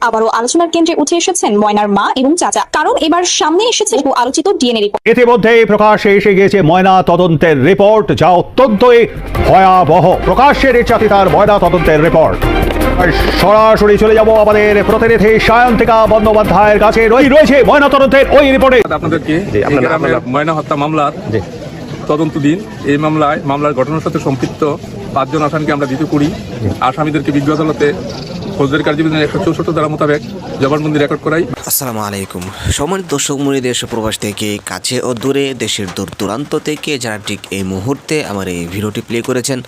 আবারও আলোচনার কেন্দ্রে উঠে এসেছেন ময়নার মা এবং চাচা। কারণ এবার সামনে এসেছে বহু আলোচিত ডিএনএ রিপোর্ট। ইতিমধ্যেই প্রকাশ্যে এসে গিয়েছে ময়না তদন্তের রিপোর্ট যা অত্যন্তই ভয়াবহ। প্রকাশ্যে তার ময়না তদন্তের রিপোর্ট। সরাসরি চলে যাব আমাদের প্রতিনিধি সায়ন্তিকা বন্দ্যোপাধ্যায়ের কাছে। রই- রয়েছে ময়না তদন্তের ওই রিপোর্টে। আপনাদেরকে গ্রামের নাম- ময়না হত্যা মামলার। তদন্ত দিন এই মামলায় মামলার ঘটনার সাথে সম্পৃক্ত পাঁচজন আসামিকে আমরা দিতে করি। আসামিদেরকে বিজ্ঞ আদালতে ফৌজদারি কার্যবিধানের একশো চৌষট্টি ধারা মোতাবেক জবানবন্দি রেকর্ড করাই। আসসালামু আলাইকুম। সম্মানিত দর্শক মুনি দেশ প্রবাস থেকে কাছে ও দূরে, দেশের দূর দূরান্ত থেকে যারা ঠিক এই মুহূর্তে আমার এই ভিডিওটি প্লে করেছেন,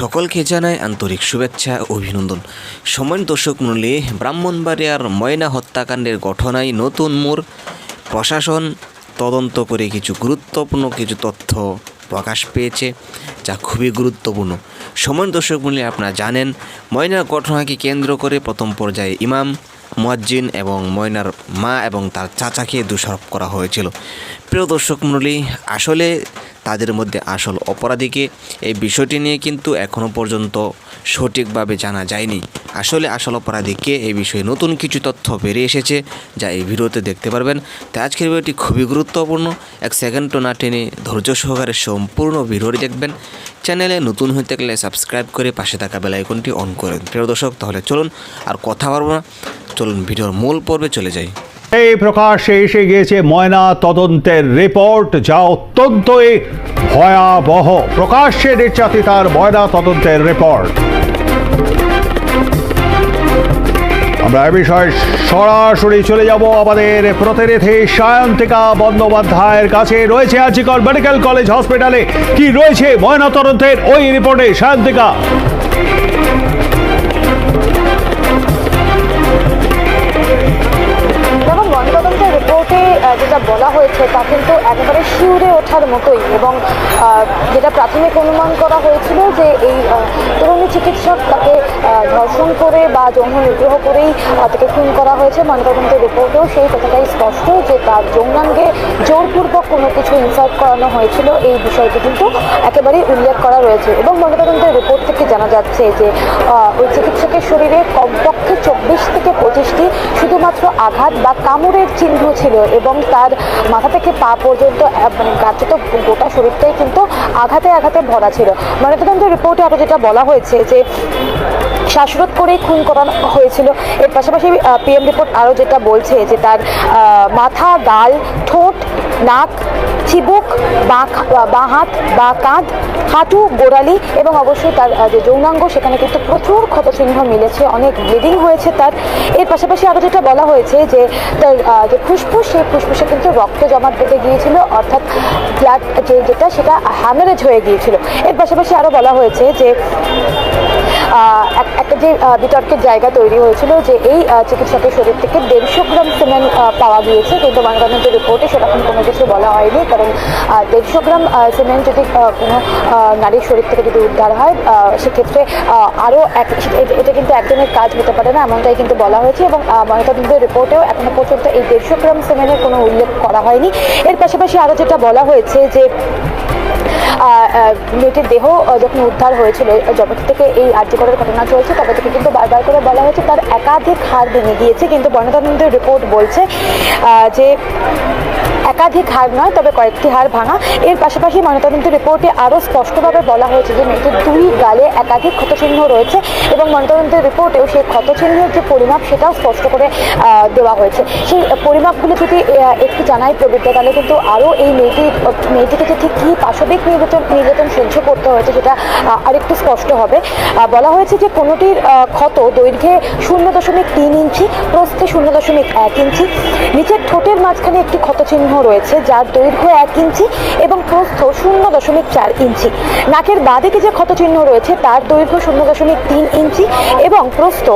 সকলকে জানাই আন্তরিক শুভেচ্ছা অভিনন্দন। সম্মানিত দর্শক মূল্যে ব্রাহ্মণবাড়িয়ার ময়না হত্যাকাণ্ডের ঘটনায় নতুন মোড়, প্রশাসন তদন্ত করে কিছু গুরুত্বপূর্ণ কিছু তথ্য প্রকাশ পেয়েছে, যা খুবই গুরুত্বপূর্ণ। সমান দর্শক মূল্যে আপনারা জানেন, ময়নার ঘটনাকে কেন্দ্র করে প্রথম পর্যায়ে ইমাম, মোয়াজ্জিন এবং ময়নার মা এবং তার চাচাকে দোষারোপ করা হয়েছিল। প্রিয় দর্শক মণ্ডলী, আসলে তাদের মধ্যে আসল অপরাধীকে এই বিষয়টি নিয়ে কিন্তু এখনও পর্যন্ত সঠিকভাবে জানা যায়নি। আসলে আসল অপরাধীকে এই বিষয়ে নতুন কিছু তথ্য বেরিয়ে এসেছে যা এই ভিডিওতে দেখতে পারবেন। তাই আজকের ভিডিওটি খুবই গুরুত্বপূর্ণ। এক সেকেন্ডও না টেনে ধৈর্য সহকারে সম্পূর্ণ ভিডিওটি দেখবেন। চ্যানেলে নতুন হয়ে থাকলে সাবস্ক্রাইব করে পাশে থাকা বেল আইকনটি অন করেন। প্রিয় দর্শক, তাহলে চলুন আর কথা পারব না। চলুন ভিডিওর মূল পর্বে চলে যাই। এই প্রকাশ্যে এসে গিয়েছে ময়না তদন্তের রিপোর্ট, যা অত্যন্তই ভয়াবহ। প্রকাশ্যে এসেছে তার ময়না তদন্তের রিপোর্ট। আমরা এ বিষয়ে সরাসরি চলে যাব। আমাদের প্রতিনিধি সায়ন্তিকা বন্দ্যোপাধ্যায়ের কাছে রয়েছে আজিকর মেডিকেল কলেজ হসপিটালে। কি রয়েছে ময়না তদন্তের? ওই রিপোর্টে সায়ন্তিকা। যেটা বলা হয়েছে, তা কিন্তু একেবারে শিউরে ওঠার মতোই। এবং যেটা প্রাথমিক অনুমান করা হয়েছিল যে এই তরুণী চিকিৎসক তাকে ধর্ষণ করে বা যৌন নিগ্রহ করেই তাকে খুন করা হয়েছে। ময়নাতদন্তের রিপোর্টেও সেই কথাটাই স্পষ্ট যে তার যৌনাঙ্গে জোরপূর্বক কোনো কিছু ইনসার্ট করানো হয়েছিল। এই বিষয়টি কিন্তু একেবারেই উল্লেখ করা রয়েছে। এবং ময়নাতদন্তের রিপোর্ট থেকে জানা যাচ্ছে যে ওই চিকিৎসকের শরীরে কমপক্ষে চব্বিশ থেকে পঁচিশটি শুধুমাত্র আঘাত বা কামড়ের চিহ্ন ছিল এবং তার মাথা থেকে পা পর্যন্ত মানে মানে কার্যত গোটা শরীরটাই কিন্তু আঘাতে আঘাতে ভরা ছিল। মানে ময়নাতদন্তের রিপোর্টে আরও যেটা বলা হয়েছে যে, শ্বাসরোধ করেই খুন করানো হয়েছিল। এর পাশাপাশি পিএম রিপোর্ট আরও যেটা বলছে যে তার মাথা, গাল, ঠোঁট নাক, চিবুক বাঁ বাঁ হাত, বা কাঁধ, হাঁটু, গোড়ালি এবং অবশ্যই তার যে যৌনাঙ্গ, সেখানে কিন্তু প্রচুর ক্ষতচিহ্ন মিলেছে, অনেক ব্লিডিং হয়েছে তার। এর পাশাপাশি আরও যেটা বলা হয়েছে যে তার যে ফুসফুস, সেই ফুসফুসে কিন্তু রক্ত জমাট বেঁধে গিয়েছিল, অর্থাৎ ব্লাড যে যেটা, সেটা হ্যামারেজ হয়ে গিয়েছিল। এর পাশাপাশি আরও বলা হয়েছে যে একটা যে বিতর্কের জায়গা তৈরি হয়েছিল যে এই চিকিৎসকের শরীর থেকে দেড়শো গ্রাম সিমেন্ট পাওয়া গিয়েছে। কিন্তু ময়নাতদন্তের রিপোর্টে সেরকম কোনো কিছু বলা হয়নি, কারণ দেড়শো গ্রাম সিমেন্ট যদি কোনো নারীর শরীর থেকে যদি উদ্ধার হয় সেক্ষেত্রে আরও এক এটা- কিন্তু একজনের কাজ হতে পারে না, এমনটাই কিন্তু বলা হয়েছে। এবং ময়নাতদন্তের রিপোর্টেও এখনও পর্যন্ত এই দেড়শো গ্রাম সিমেন্টের কোনো উল্লেখ করা হয়নি। এর পাশাপাশি আরও যেটা বলা হয়েছে যে মেয়েটির দেহ যখন উদ্ধার হয়েছিল যবে থেকে এই আর্যকরের ঘটনা চলছে, তবে থেকে কিন্তু বারবার করে বলা হয়েছে তার একাধিক হার ভেঙে গিয়েছে। কিন্তু ময়নাতদন্তের রিপোর্ট বলছে যে একাধিক হার নয়, তবে কয়েকটি হার ভাঙা। এর পাশাপাশি ময়নাতদন্তের রিপোর্টে আরও স্পষ্টভাবে বলা হয়েছে যে মেয়েটির দুই গালে একাধিক ক্ষতচিহ্ন রয়েছে এবং ময়নাতদন্তের রিপোর্টেও সেই ক্ষতচিহ্নের যে পরিমাপ, সেটাও স্পষ্ট করে দেওয়া হয়েছে। সেই পরিমাপগুলো যদি একটু জানাই প্রবৃত্ত তাহলে কিন্তু আরও এই মেয়েটির, মেয়েটিকে যে ঠিক কী পাশবিক নির্যাতন নির্যাতন সহ্য করতে হয়েছে সেটা আরেকটু স্পষ্ট হবে। বলা হয়েছে যে কোনোটির ক্ষত দৈর্ঘ্যে শূন্য দশমিক তিন ইঞ্চি, প্রস্থে শূন্য দশমিক এক ইঞ্চি। নিচের ঠোঁটের মাঝখানে একটি ক্ষতচিহ্ন রয়েছে, যার দৈর্ঘ্য এক ইঞ্চি এবং প্রস্থ শূন্য দশমিক চার ইঞ্চি। নাকের বাঁদিকে যে ক্ষতচিহ্ন রয়েছে, তার দৈর্ঘ্য শূন্য দশমিক তিন ইঞ্চি এবং প্রস্থ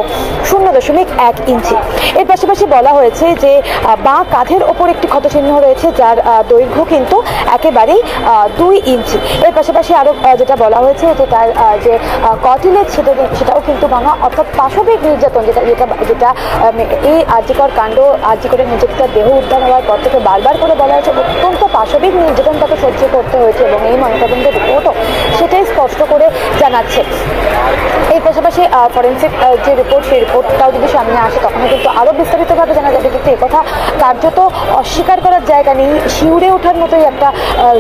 শূন্য দশমিক এক ইঞ্চি। এর পাশাপাশি বলা হয়েছে যে বাঁ কাঁধের ওপর একটি ক্ষতচিহ্ন রয়েছে, যার দৈর্ঘ্য কিন্তু একেবারেই দুই ইঞ্চি। এর পাশাপাশি আরও যেটা বলা হয়েছে, যে তার যে কটিলের সেটা সেটাও কিন্তু ভাঙা, অর্থাৎ পাশবিক নির্যাতন যেটা যেটা যেটা এই আর্যিকর কাণ্ড, আর্যিকরের নির্যাতিতার দেহ উদ্ধার হওয়ার পর থেকে বারবার করে বলা হয়েছে, অত্যন্ত পাশবিক নির্যাতন তাকে সহ্য করতে হয়েছে এবং এই ময়নাতদন্ত রিপোর্টও সেটাই স্পষ্ট করে জানাচ্ছে। পাশাপাশি ফরেন্সিক যে রিপোর্ট সেই রিপোর্টটাও যদি সামনে আসে তখন কিন্তু আরও বিস্তারিতভাবে জানা যাবে কিন্তু একথা কার্যত অস্বীকার করার জায়গা নেই, শিউরে ওঠার মতোই একটা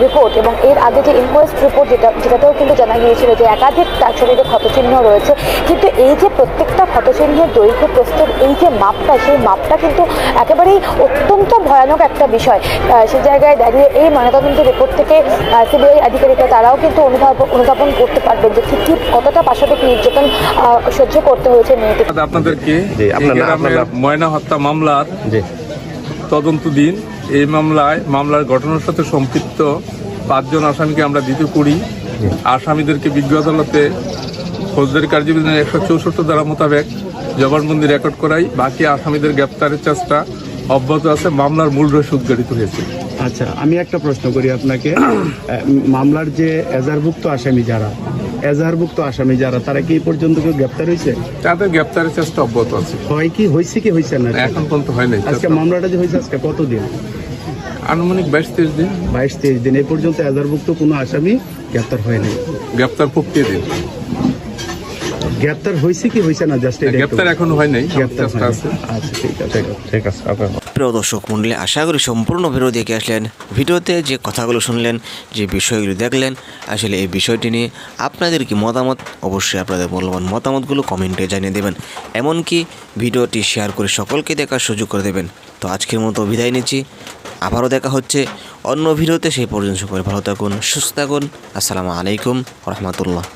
রিপোর্ট এবং এর আগে যে ইনকোয়েস্ট রিপোর্ট যেটা, যেটাতেও কিন্তু জানা গিয়েছিল যে একাধিক তার শরীরে ক্ষতচিহ্ন রয়েছে, কিন্তু এই যে প্রত্যেকটা ক্ষতচিহ্নের দৈর্ঘ্য প্রস্তুত এই যে মাপটা, সেই মাপটা কিন্তু একেবারেই অত্যন্ত ভয়ানক একটা বিষয়। সে জায়গায় দাঁড়িয়ে এই ময়নাতদন্ত রিপোর্ট থেকে সিবিআই আধিকারিকরা তারাও কিন্তু অনুধাব- অনুধাবন করতে পারবেন যে ঠিক ঠিক কতটা পাশবিক নির্যাতন সহ্য করতে হয়েছে মেয়েটি আপনাদেরকে জি, আপনার এই নাম- আপনার গ্রামের নাম। ময়না হত্যা মামলার তদন্ত দিন। এই মামলায় মামলার ঘটনার সাথে সম্পৃক্ত পাঁচজন আসামিকে আমরা দ্বিতীয় করি। আসামিদেরকে বিজ্ঞ আদালতে ফৌজদারি কার্যবিধানের একশো চৌষট্টি ধারা মোতাবেক জবানবন্দি রেকর্ড করাই। বাকি আসামিদের গ্রেপ্তারের চেষ্টা অব্যাহত আছে। মামলার মূল রহস্য উদ্ঘাটিত হয়েছে। আচ্ছা আমি একটা প্রশ্ন করি আপনাকে। মামলার যে এজারভুক্ত আসামি যারা এজাহারভুক্ত আসামি যারা তারা কি এই পর্যন্ত কেউ গ্রেপ্তার হয়েছে? তাদের গ্রেপ্তারের চেষ্টা অব্যাহত আছে। হয় কি? হয়েছে কি হয়েছে না? এখন পর্যন্ত হয় নাই। আজকে মামলাটা যে হয়েছে আজকে কতদিন? আনুমানিক বাইশ তেইশ দিন। বাইশ তেইশ দিন। এই পর্যন্ত এজাহারভুক্ত কোনো আসামি গ্রেপ্তার হয়নি গ্রেপ্তার প্রক্রিয়া দিন। গ্রেপ্তার হয়েছে কি হয়েছে না জাস্ট গ্রেপ্তার এখনও হয় নাই গ্রেপ্তার আছে। আচ্ছা ঠিক আছে। ঠিক আছে প্রিয় দর্শক মণ্ডলী আশা করি সম্পূর্ণ ভিডিও দেখে আসলেন। ভিডিওতে যে কথাগুলো শুনলেন যে বিষয়গুলো দেখলেন আসলে এই বিষয়টি নিয়ে আপনাদের কি মতামত? অবশ্যই আপনাদের মূল্যবান মতামতগুলো কমেন্টে জানিয়ে দেবেন। এমনকি ভিডিওটি শেয়ার করে সকলকে দেখার সুযোগ করে দেবেন। তো আজকের মতো বিদায় নিচ্ছি। আবারও দেখা হচ্ছে অন্য ভিডিওতে সেই পর্যন্ত সকলে ভালো থাকুন সুস্থ থাকুন। আসসালামু আলাইকুম রহমতুল্লাহ।